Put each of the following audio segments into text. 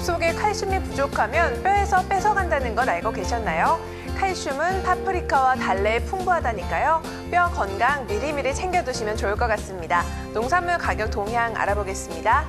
몸속에 칼슘이 부족하면 뼈에서 뺏어간다는 걸 알고 계셨나요? 칼슘은 파프리카와 달래에 풍부하다니까요. 뼈 건강 미리미리 챙겨두시면 좋을 것 같습니다. 농산물 가격 동향 알아보겠습니다.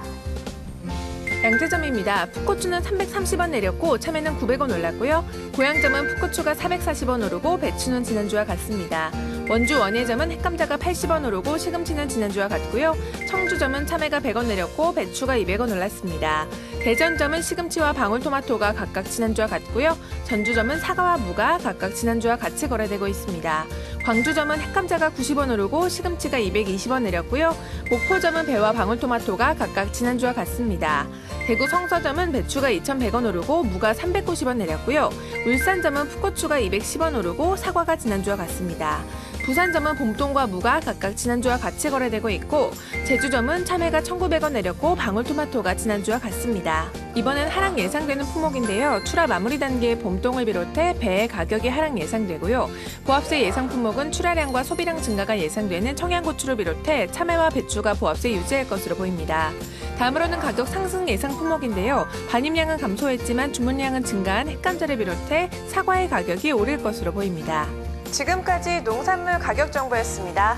양재점입니다. 풋고추는 330원 내렸고 참외는 900원 올랐고요. 고향점은 풋고추가 440원 오르고 배추는 지난주와 같습니다. 원주 원예점은 햇감자가 80원 오르고 시금치는 지난주와 같고요. 청주점은 참외가 100원 내렸고 배추가 200원 올랐습니다. 대전점은 시금치와 방울토마토가 각각 지난주와 같고요. 전주점은 사과와 무가 각각 지난주와 같이 거래되고 있습니다. 광주점은 햇감자가 90원 오르고 시금치가 220원 내렸고요. 목포점은 배와 방울토마토가 각각 지난주와 같습니다. 대구 성서점은 배추가 2,100원 오르고 무가 390원 내렸고요. 울산점은 풋고추가 210원 오르고 사과가 지난주와 같습니다. 부산점은 봄동과 무가 각각 지난주와 같이 거래되고 있고 제주점은 참외가 1,900원 내렸고 방울토마토가 지난주와 같습니다. 이번엔 하락 예상되는 품목인데요. 출하 마무리 단계의 봄동을 비롯해 배의 가격이 하락 예상되고요. 보합세 예상 품목은 출하량과 소비량 증가가 예상되는 청양고추를 비롯해 참외와 배추가 보합세 유지할 것으로 보입니다. 다음으로는 가격 상승 예상 품목인데요. 반입량은 감소했지만 주문량은 증가한 햇감자를 비롯해 사과의 가격이 오를 것으로 보입니다. 지금까지 농산물 가격 정보였습니다.